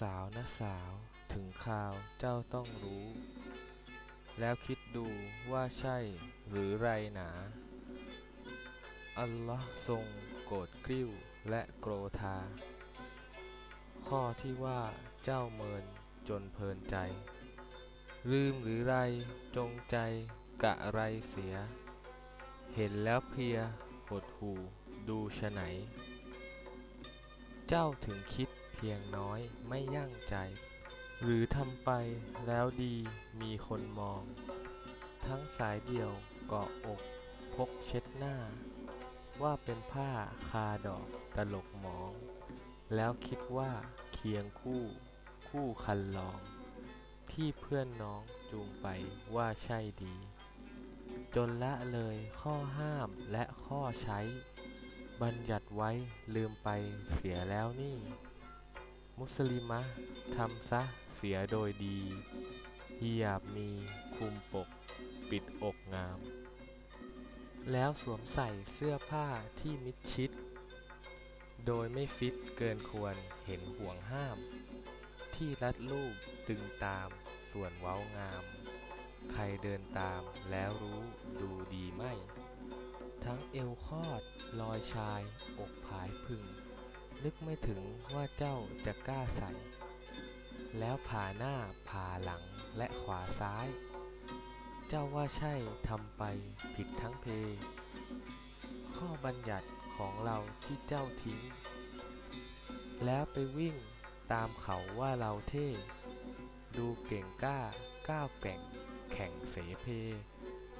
สาวนะสาวถึงคราวเจ้าต้องรู้ แล้วคิดดูว่าใช่หรือไรหนา อัลลอฮ์ทรงโกรธกริ้วและโกรธา ข้อที่ว่าเจ้าเมินจนเพลินใจ ลืมหรือไรจงใจกะไรเสีย เห็นแล้วเพลียหดหูดูชะไหน เจ้าถึงคิด เพียงน้อยไม่ยั่งใจ หรือทำไปแล้วดีมีคนมอง ทั้งสายเดี่ยวเกาะอก พกเช็ดหน้า ว่าเป็นผ้าคาดอกตลกหมอง แล้วคิดว่าเคียงคู่คู่คันลอง ที่เพื่อนน้องจูงไปว่าใช่ดี จนละเลยข้อห้ามและข้อใช้บัญญัติไว้ลืมไปเสียแล้วนี่ มุสลิมะทำซะเสียโดยดีฮิญาบมีคุมปก ปิดอกงาม แล้วสวมใส่เสื้อผ้าที่มิดชิด โดยไม่ฟิตเกินควรเห็นห่วงห้าม ที่รัดรูปตึงตามส่วนเว้างาม ใครเดินตามแล้วรู้ดูดีไม่ ทั้งเอวคอดลอยชายอกผายพึ่ง นึกไม่ถึงว่าเจ้าจะกล้าใส่ แล้วผ่าหน้าผ่าหลังและขวาซ้าย เจ้าว่าใช่ทำไปผิดทั้งเพ ข้อบัญญัติของเราที่เจ้าทิ้ง แล้วไปวิ่งตามเขาว่าเราเท่ ดูเก่งกล้าก้าวแก่ง แข่งเสเพ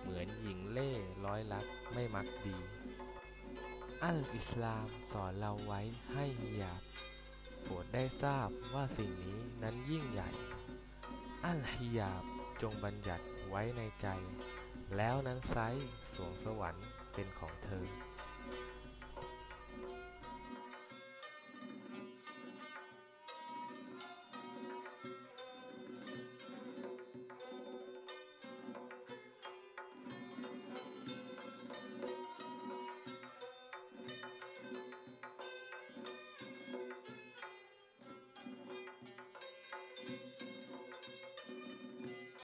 เหมือนหญิงเล่ร้อยลัดไม่มักดี อัลอิสลามสอนเราไว้ให้อย่าโปรดได้ทราบว่าสิ่งนี้นั้นยิ่งใหญ่ อัลฮิยาบจงบัญญัติไว้ในใจ แล้วนั้นไซสวงสวรรค์เป็นของเธอ